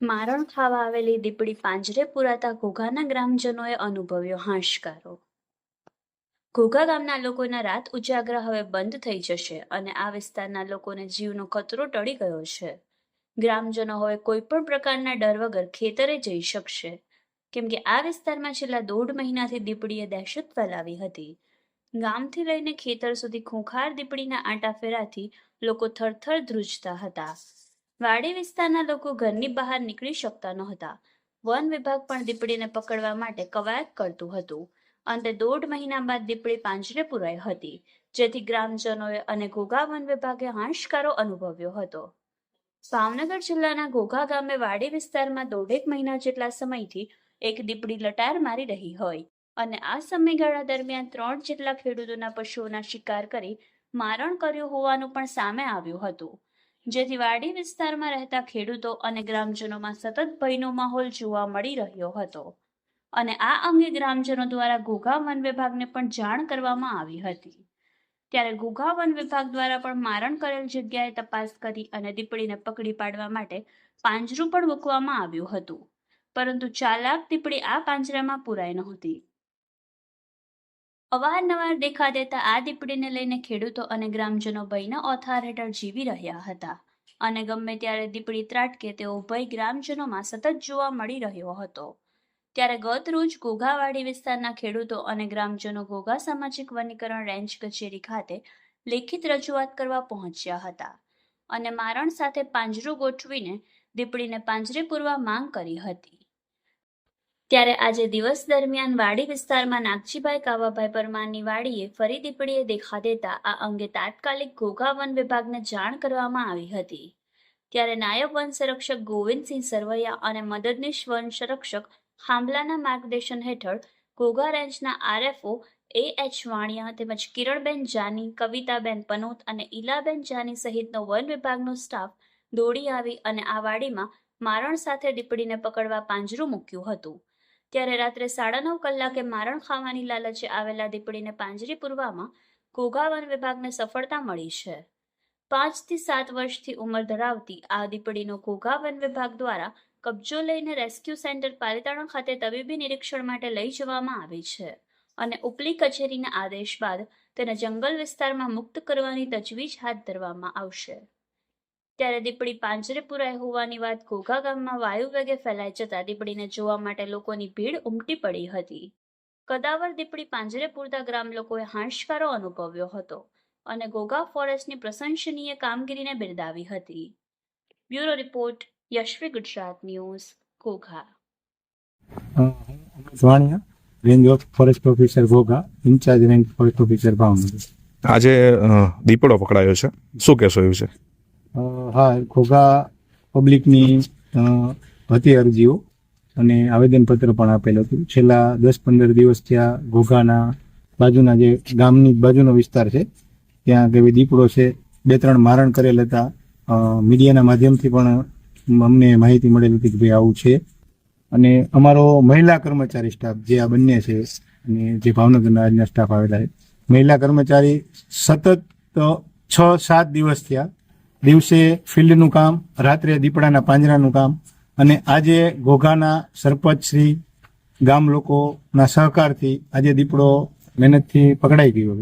મારણ ખાવા આવેલી દીપડી પાંજરે પુરાતા ઘોઘાના ગ્રામજનોએ અનુભવ્યો હાશકારો. ઘોઘા ગામના લોકોના રાત ઉજાગરા હવે બંધ થઈ જશે અને આ વિસ્તારના લોકોને જીવનો ખતરો ટળી ગયો છે. ગ્રામજનો હવે કોઈ પણ પ્રકારના ડર વગર ખેતરે જઈ શકશે. કેમ કે આ વિસ્તારમાં છેલ્લા દોઢ મહિનાથી દીપડીએ દહેશત ફેલાવી હતી. ગામથી લઈને ખેતર સુધી ખૂંખાર દીપડીના આંટા ફેરાથી લોકો થરથર ધ્રુજતા હતા. વાડી વિસ્તારના લોકો ઘરની બહાર નીકળી શકતા નહોતા. વન વિભાગ પણ દીપડીને પકડવા માટે કવાયત કરતું હતું. અંતે દોઢ મહિના બાદ દીપડી પાંજરે પુરાઈ હતી, જેથી ગ્રામજનોએ અને ઘોઘા વન વિભાગે હાશકારો અનુભવ્યો હતો. ભાવનગર જિલ્લાના ઘોઘા ગામે વાડી વિસ્તારમાં દોઢેક મહિના જેટલા સમયથી એક દીપડી લટાર મારી રહી હોય અને આ સમયગાળા દરમિયાન ત્રણ જેટલા ખેડૂતોના પશુઓના શિકાર કરી મારણ કર્યું હોવાનું પણ સામે આવ્યું હતું. જેથી વાડી વિસ્તારમાં રહેતા ખેડૂતો અને ગ્રામજનોમાં સતત ભયનો માહોલ જોવા મળી રહ્યો હતો. અને આ અંગે ગ્રામજનો દ્વારા ઘોઘા વન વિભાગને પણ જાણ કરવામાં આવી હતી. ત્યારે ઘોઘા વન વિભાગ દ્વારા પણ મારણ કરેલ જગ્યાએ તપાસ કરી અને દીપડીને પકડી પાડવા માટે પાંજરું પણ મૂકવામાં આવ્યું હતું. પરંતુ ચાલાક દીપડી આ પાંજરામાં પુરાઈ નહોતી. અવારનવાર દેખા દેતા આ દીપડીને લઈને ખેડૂતો અને ગ્રામજનો ભયના ઓથાર હેઠળ જીવી રહ્યા હતા. અને ગમે ત્યારે દીપડી ત્રાટકે, તેઓ ભય ગ્રામજનોમાં સતત જોવા મળી રહ્યો હતો. ત્યારે ગત રોજ ઘોઘાવાડી વિસ્તારના ખેડૂતો અને ગ્રામજનો ઘોઘા સામાજિક વનીકરણ રેન્જ કચેરી ખાતે લેખિત રજૂઆત કરવા પહોંચ્યા હતા અને મારણ સાથે પાંજરું ગોઠવીને દીપડીને પાંજરે પૂરવા માંગ કરી હતી. ત્યારે આજે દિવસ દરમિયાન વાડી વિસ્તારમાં નાગજીભાઈ કાવાભાઈ પરમારની વાડીએ ફરી દીપડીએ દેખા દેતા આ અંગે તાત્કાલિક ઘોઘા વન વિભાગને જાણ કરવામાં આવી હતી. ત્યારે નાયબ વન સંરક્ષક ગોવિંદસિંહ સરવૈયા અને મદદનીશ વન સંરક્ષક ખાંભલાના માર્ગદર્શન હેઠળ ઘોઘા રેન્જના આરએફઓ એ એચ વાણિયા તેમજ કિરણબેન જાની, કવિતાબેન પનોત અને ઈલાબેન જાની સહિતનો વન વિભાગનો સ્ટાફ દોડી આવી અને આ વાડીમાં મારણ સાથે દીપડીને પકડવા પાંજરું મૂક્યું હતું. ત્યારે રાત્રે સાડા નવ કલાકે મારણ ખાવાની લાલચે આવેલા દીપડીને પાંજરી પૂરવામાં ઘોઘા વન વિભાગને સફળતા મળી છે. પાંચથી સાત વર્ષથી ઉંમર ધરાવતી આ દીપડીનો ઘોઘા વન વિભાગ દ્વારા કબજો લઈને રેસ્ક્યુ સેન્ટર પાલિતાણા ખાતે તબીબી નિરીક્ષણ માટે લઈ જવામાં આવી છે અને ઉપલી કચેરીના આદેશ બાદ તેને જંગલ વિસ્તારમાં મુક્ત કરવાની તજવીજ હાથ ધરવામાં આવશે. ત્યારે દીપડી પાંજરે પુરાઈ હોવાની વાત ઘોઘા ગામમાં વાયુ વેગે ફેલાઈ જતા દીપડીને જોવા માટે લોકોની ભીડ ઉમટી પડી હતી. કદાવર દીપડી પાંજરે પૂરતા ગ્રામ લોકોએ હાંશકારો અનુભવ્યો હતો અને ઘોઘા ફોરેસ્ટની પ્રશંસનીય કામગીરીને બિરદાવી હતી. Bureau report Yashvi Gujarat news Ghogha. Uh, હું Amit Vaniya range of forest officer Ghogha incharge range forest officer Bhavnagar. આજે દીપડો પકડાયો છે. શું કહેશો એવું છે હા, ઘોઘા પબ્લિકની હતી અરજીઓ અને આવેદનપત્ર પણ આપેલું હતું. છેલ્લા દસ પંદર દિવસ ત્યાં ઘોઘાના બાજુના જે ગામની બાજુનો વિસ્તાર છે, ત્યાં કે દીપડો છે. બે ત્રણ મારણ કરેલ હતા. મીડિયાના માધ્યમથી પણ અમને માહિતી મળેલી હતી કે ભાઈ આવું છે. અને અમારો મહિલા કર્મચારી સ્ટાફ જે આ બંને છે અને જે ભાવનગરના આજના સ્ટાફ આવેલા છે, મહિલા કર્મચારી સતત છ સાત દિવસ થયા દિવસે ફિલ્ડનું કામ, રાત્રે દીપડાના પાંજરાનું કામ અને આજે ઘોઘાના સરપંચ શ્રી ગામ લોકોના સહકારથી આજે દીપડો મહેનતથી પકડાઈ ગયો